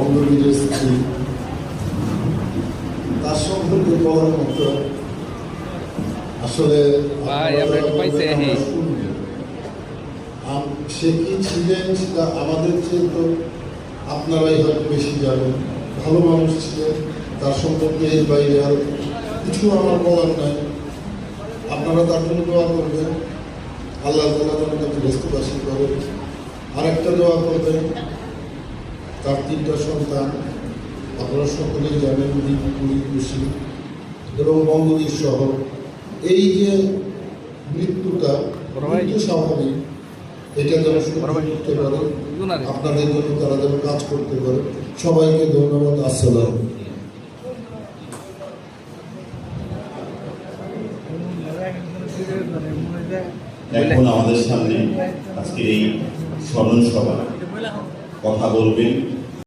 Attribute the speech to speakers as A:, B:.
A: বঙ্গবীরের স্ত্রী তার সম্পর্কে বলার মতো আসলে
B: হ্যাঁ।
A: সে কি ছিলেন সেটা আমাদের চেয়ে তো আপনারাই হয়তো বেশি জানেন। ভালো মানুষ ছিলেন তার সম্পর্কে এর বাইরে আর কিছু আমার বলার নাই। আপনারা তার জন্য দোয়া করবেন। আল্লাহ তালা তাকে ব্যস্তবাসী করেন আরেকটা দোয়া করবেন। তার তিনটা সন্তান আপনারা সকলেই জানেন দীপুরি খুশি এবং বঙ্গবীর শহর এই যে মৃত্যুটা। মৃত্যু স্বাভাবিক এটা যেন করতে পারে আপনাদের জন্য তারা যেন কাজ করতে পারে। সবাইকে ধন্যবাদ আসসালাম।
C: এখন আমাদের সামনে আজকের এই স্মরণ সভা। কথা বলবেন।